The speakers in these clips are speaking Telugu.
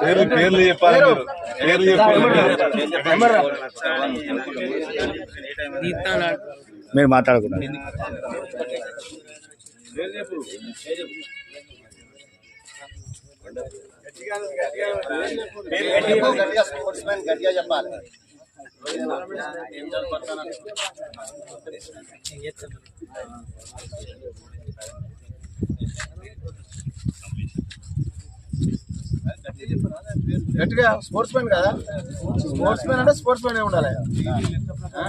పేర్లు పేర్లు చెప్పాలి మీరు పేర్లు చెప్పాలి మీరు మాట్లాడుకున్నారు గట్టిగా చెప్పాలి గట్టిగా స్పోర్ట్స్ మ్యాన్ కదా స్పోర్ట్స్ మ్యాన్ అంటే స్పోర్ట్స్ మ్యాన్ ఉండాలి ఆ?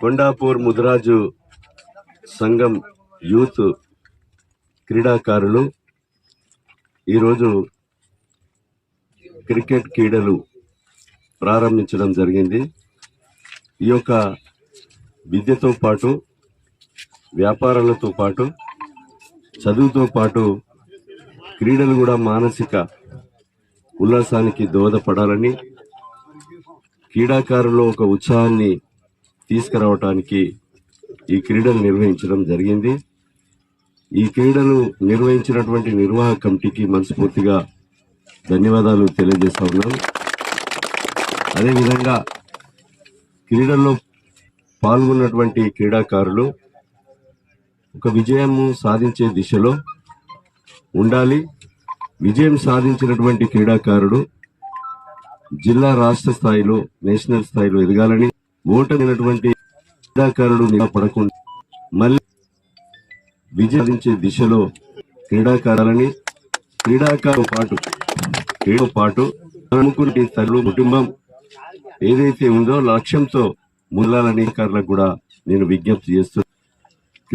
కొండాపూర్ ముదిరాజు సంఘం యూత్ క్రీడాకారులు ఈరోజు క్రికెట్ క్రీడలు ప్రారంభించడం జరిగింది. ఈ యొక్క విద్యతో పాటు వ్యాపారాలతో పాటు చదువుతో పాటు క్రీడలు కూడా మానసిక ఉల్లాసానికి దోహదపడాలని క్రీడాకారుల్లో ఒక ఉత్సాహాన్ని తీసుకురావటానికి ఈ క్రీడలు నిర్వహించడం జరిగింది. ఈ క్రీడలు నిర్వహించినటువంటి నిర్వాహక కమిటీకి మనస్ఫూర్తిగా ధన్యవాదాలు తెలియజేస్తా ఉన్నాను. అదేవిధంగా క్రీడల్లో పాల్గొన్నటువంటి క్రీడాకారులు ఒక విజయము సాధించే దిశలో ఉండాలి. విజయం సాధించినటువంటి క్రీడాకారుడు జిల్లా రాష్ట్ర స్థాయిలో నేషనల్ స్థాయిలో ఎదగాలని ఓటమైనటువంటి క్రీడాకారుడు నిలబడకుండా మళ్ళీ విజయం సాధించే దిశలో క్రీడాకారులని క్రీడాకారుతో పాటు క్రీడతో పాటు అనుకుంటే తల్లు కుటుంబం ఏదైతే ఉందో లక్ష్యంతో ముందులని కారులకు కూడా నేను విజ్ఞప్తి చేస్తున్నాను